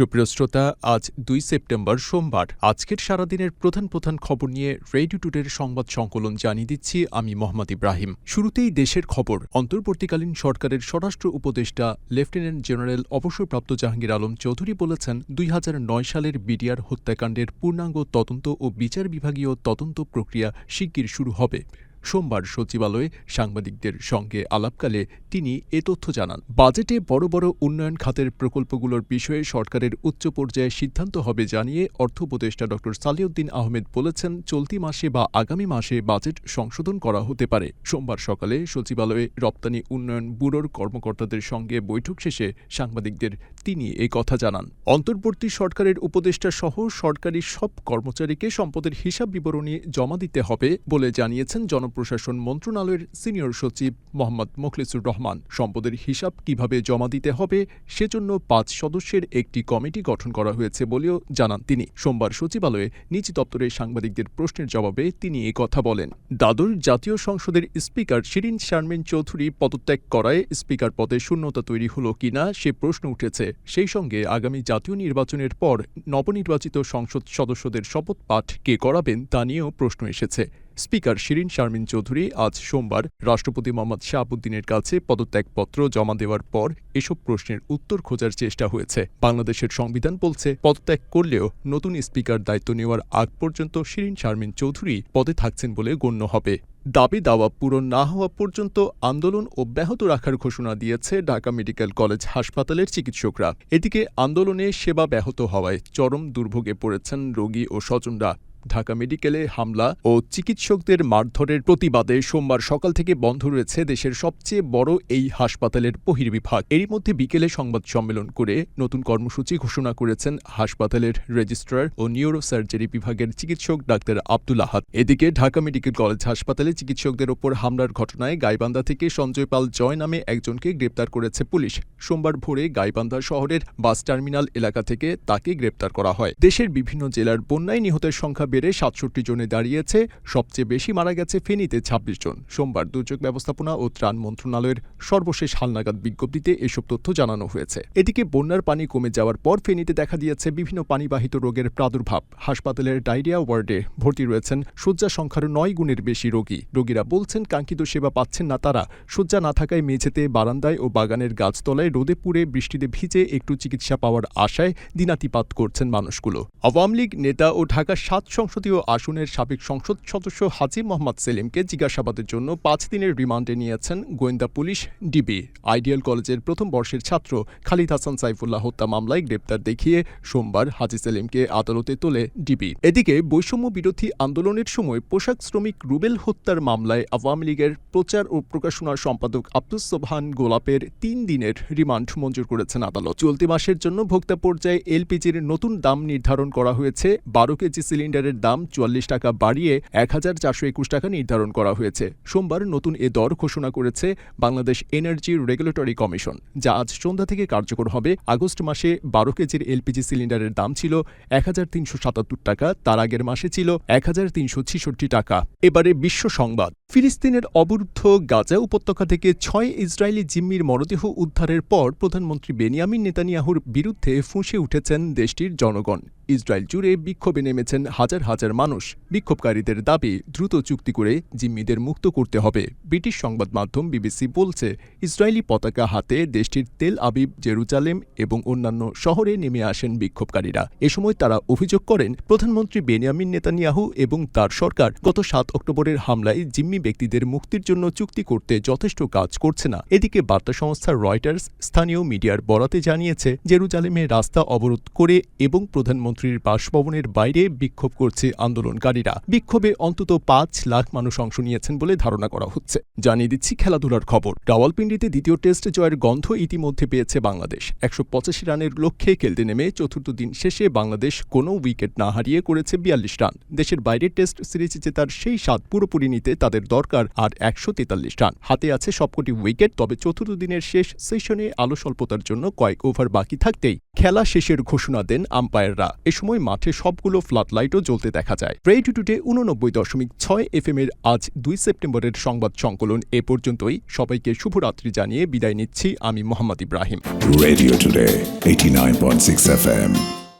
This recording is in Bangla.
সুপ্রিয় শ্রোতা, আজ দুই সেপ্টেম্বর সোমবার। আজকের সারাদিনের প্রধান প্রধান খবর নিয়ে রেডিও টুডের সংবাদ সংকলন জানিয়ে দিচ্ছি আমি মোহাম্মদ ইব্রাহিম। শুরুতেই দেশের খবর। অন্তর্বর্তীকালীন সরকারের স্বরাষ্ট্র উপদেষ্টা, লেফটেন্যান্ট জেনারেল অবসরপ্রাপ্ত জাহাঙ্গীর আলম চৌধুরী বলেছেন, দুই হাজার নয় সালের বিডিআর হত্যাকাণ্ডের পূর্ণাঙ্গ তদন্ত ও বিচার বিভাগীয় তদন্ত প্রক্রিয়া শিগগির শুরু হবে। সোমবার সচিবালয়ে সাংবাদিকদের সঙ্গে আলাপকালে তিনি এ তথ্য জানান। বাজেটে বড় বড় উন্নয়ন খাতের প্রকল্পগুলোর বিষয়ে সরকারের উচ্চ পর্যায়ে সিদ্ধান্ত হবে জানিয়ে অর্থ উপদেষ্টা ড সালিউদ্দিন আহমেদ বলেছেন, চলতি মাসে বা আগামী মাসে বাজেট সংশোধন করা হতে পারে। সোমবার সকালে সচিবালয়ে রপ্তানি উন্নয়ন ব্যুরোর কর্মকর্তাদের সঙ্গে বৈঠক শেষে সাংবাদিকদের তিনি এ কথা জানান। অন্তর্বর্তী সরকারের উপদেষ্টা সহ সরকারি সব কর্মচারীকে সম্পদের হিসাব বিবরণী জমা দিতে হবে বলে জানিয়েছেন জনপ্রশাসন মন্ত্রণালয়ের সিনিয়র সচিব মোহাম্মদ মোখলেসুর রহমান। সম্পদের হিসাব কীভাবে জমা দিতে হবে, সেজন্য পাঁচ সদস্যের একটি কমিটি গঠন করা হয়েছে বলেও জানান তিনি। সোমবার সচিবালয়ে নিজ দপ্তরে সাংবাদিকদের প্রশ্নের জবাবে তিনি এ কথা বলেন। দ্বাদশ জাতীয় সংসদের স্পিকার শিরিন শারমিন চৌধুরী পদত্যাগ করায় স্পিকার পদে শূন্যতা তৈরি হলো কিনা সে প্রশ্ন উঠেছে। সেই সঙ্গে আগামী জাতীয় নির্বাচনের পর নবনির্বাচিত সংসদ সদস্যদের শপথ পাঠ কে করাবেন তা নিয়েও প্রশ্ন এসেছে। স্পিকার শিরিন শারমিন চৌধুরী আজ সোমবার রাষ্ট্রপতি মোহাম্মদ শাহাবুদ্দিনের কাছে পদত্যাগপত্র জমা দেওয়ার পর এসব প্রশ্নের উত্তর খোঁজার চেষ্টা হয়েছে। বাংলাদেশের সংবিধান বলছে, পদত্যাগ করলেও নতুন স্পিকার দায়িত্ব নেওয়ার আগ পর্যন্ত শিরিন শারমিন চৌধুরী পদে থাকছেন বলে গণ্য হবে। দাবি দাওয়া পূরণ না হওয়া পর্যন্ত আন্দোলন অব্যাহত রাখার ঘোষণা দিয়েছে ঢাকা মেডিকেল কলেজ হাসপাতালের চিকিৎসকরা। এদিকে আন্দোলনে সেবা ব্যাহত হওয়ায় চরম দুর্ভোগে পড়েছেন রোগী ও স্বজনরা। ঢাকা মেডিকেলে হামলা ও চিকিৎসকদের মারধরের প্রতিবাদে সোমবার সকাল থেকে বন্ধ রয়েছে দেশের সবচেয়ে বড় এই হাসপাতালের বহির্বিভাগ। এরই মধ্যে বিকেলে সংবাদ সম্মেলন করে নতুন কর্মসূচি ঘোষণা করেছেন হাসপাতালের রেজিস্ট্রার ও নিউরো সার্জারি বিভাগের চিকিৎসক ডাক্তার আব্দুল আহাদ। এদিকে ঢাকা মেডিকেল কলেজ হাসপাতালে চিকিৎসকদের ওপর হামলার ঘটনায় গাইবান্ধা থেকে সঞ্জয় পাল জয় নামে একজনকে গ্রেপ্তার করেছে পুলিশ। সোমবার ভোরে গাইবান্ধা শহরের বাস টার্মিনাল এলাকা থেকে তাকে গ্রেপ্তার করা হয়। দেশের বিভিন্ন জেলার বন্যায় নিহতের সংখ্যা বেড়ে সাতষট্টি জনে দাঁড়িয়েছে। সবচেয়ে বেশি মারা গেছে ফেনীতে ছাব্বিশ জন। সোমবার দুর্যোগ ব্যবস্থাপনা ও ত্রাণ মন্ত্রণালয়ের সর্বশেষ হালনাগাদ বিজ্ঞপ্তিতে এসব তথ্য জানানো হয়েছে। এদিকে বন্যার পানি কমে যাওয়ার পর ফেনীতে দেখা দিয়েছে বিভিন্ন পানিবাহিত রোগের প্রাদুর্ভাব। হাসপাতালের ডায়রিয়া ওয়ার্ডে ভর্তি রয়েছেন শয্যা সংখ্যার নয় গুণের বেশি রোগী। রোগীরা বলছেন, কাঙ্ক্ষিত সেবা পাচ্ছেন না তারা। শয্যা না থাকায় মেঝেতে, বারান্দায় ও বাগানের গাছতলায় রোদে পুড়ে বৃষ্টিতে ভিজে একটু চিকিৎসা পাওয়ার আশায় দিনাতিপাত করছেন মানুষগুলো। আওয়ামী লীগ নেতা ও ঢাকা সাত সংসদীয় আসনের সাবেক সংসদ সদস্য হাজি মোহাম্মদ সেলিমকে জিজ্ঞাসাবাদের জন্য পাঁচ দিনের রিমান্ডে নিয়েছেন গোয়েন্দা পুলিশ, ডিবি। আইডিয়াল কলেজের প্রথম বর্ষের ছাত্র খালিদ হাসান সাইফুল্লাহ হত্যা মামলায় গ্রেপ্তার দেখিয়ে সোমবার হাজি সেলিমকে আদালতে তোলে ডিবি। এদিকে বৈষম্য বিরোধী আন্দোলনের সময় পোশাক শ্রমিক রুবেল হত্যার মামলায় আওয়ামী লীগের প্রচার ও প্রকাশনার সম্পাদক আব্দুস সোবহান গোলাপের তিন দিনের রিমান্ড মঞ্জুর করেছেন আদালত। চলতি মাসের জন্য ভোক্তা পর্যায়ে এলপিজির নতুন দাম নির্ধারণ করা হয়েছে বারো কেজি সিলিন্ডারের দাম চুয়াল্লিশ টাকা বাড়িয়ে এক হাজার চারশো একুশ টাকা নির্ধারণ করা হয়েছে। সোমবার নতুন এ দর ঘোষণা করেছে বাংলাদেশ এনার্জি রেগুলেটরি কমিশন যা আজ সন্ধ্যা থেকে কার্যকর হবে। আগস্ট মাসে বারো কেজির এলপিজি সিলিন্ডারের দাম ছিল এক হাজার তিনশো সাতাত্তর টাকা, তার আগের মাসে ছিল এক হাজার তিনশো ছিষট্টি টাকা। এবারে বিশ্ব সংবাদ। ফিলিস্তিনের অবরুদ্ধ গাজা উপত্যকা থেকে ছয় ইসরায়েলি জিম্মির মরদেহ উদ্ধারের পর প্রধানমন্ত্রী বেনিয়ামিন নেতানিয়াহুর বিরুদ্ধে ফুঁসে উঠেছেন দেশটির জনগণ। ইসরায়েল জুড়ে বিক্ষোভে নেমেছেন হাজার হাজার মানুষ। বিক্ষোভকারীদের দাবি, দ্রুত চুক্তি করে জিম্মিদের মুক্ত করতে হবে। ব্রিটিশ সংবাদ মাধ্যম বিবিসি বলছে, ইসরায়েলি পতাকা হাতে দেশটির তেল আবিব, জেরুজালেম এবং অন্যান্য শহরে নেমে আসেন বিক্ষোভকারীরা। এ সময় তারা অভিযোগ করেন, প্রধানমন্ত্রী বেনিয়ামিন নেতানিয়াহু এবং তার সরকার গত সাত অক্টোবরের হামলায় জিম্মি ব্যক্তিদের মুক্তির জন্য চুক্তি করতে যথেষ্ট কাজ করছে না। এদিকে বার্তা সংস্থা রয়টার্স স্থানীয় মিডিয়ার বরাতে জানিয়েছে, জেরুজালেমে রাস্তা অবরোধ করে এবং প্রধানমন্ত্রীর বাসভবনের বাইরে বিক্ষোভ করছে আন্দোলনকারীরা। বিক্ষোভে অন্তত পাঁচ লাখ মানুষ অংশ নিয়েছেন বলে ধারণা করা হচ্ছে। জানিয়ে দিচ্ছি খেলাধুলার খবর। রাওয়ালপিন্ডিতে দ্বিতীয় টেস্ট জয়ের গন্ধ ইতিমধ্যে পেয়েছে বাংলাদেশ। একশো পঁচাশি রানের লক্ষ্যে খেলতে নেমে চতুর্থ দিন শেষে বাংলাদেশ কোনো উইকেট না হারিয়ে করেছে বিয়াল্লিশ রান। দেশের বাইরে টেস্ট সিরিজ জেতার সেই স্বাদ পুরোপুরি নিতে তাদের দরকার আর একশো তেতাল্লিশ রান। হাতে আছে সবকটি উইকেট তবে চতুর্থ দিনের শেষ সেশনে আলো স্বল্পতার জন্য কয়েক ওভার বাকি থাকতেই খেলা শেষের ঘোষণা দেন আম্পায়াররা। এ সময় মাঠে সবগুলো ফ্লাড লাইটও জ্বলতে দেখা যায়। রেডিও টুডে উননব্বই দশমিক ছয় এফ এর আজ দুই সেপ্টেম্বরের সংবাদ সংকলন এ পর্যন্তই। সবাইকে শুভরাত্রি জানিয়ে বিদায় নিচ্ছি আমি Mohammad Ibrahim. Radio Today, 89.6 FM.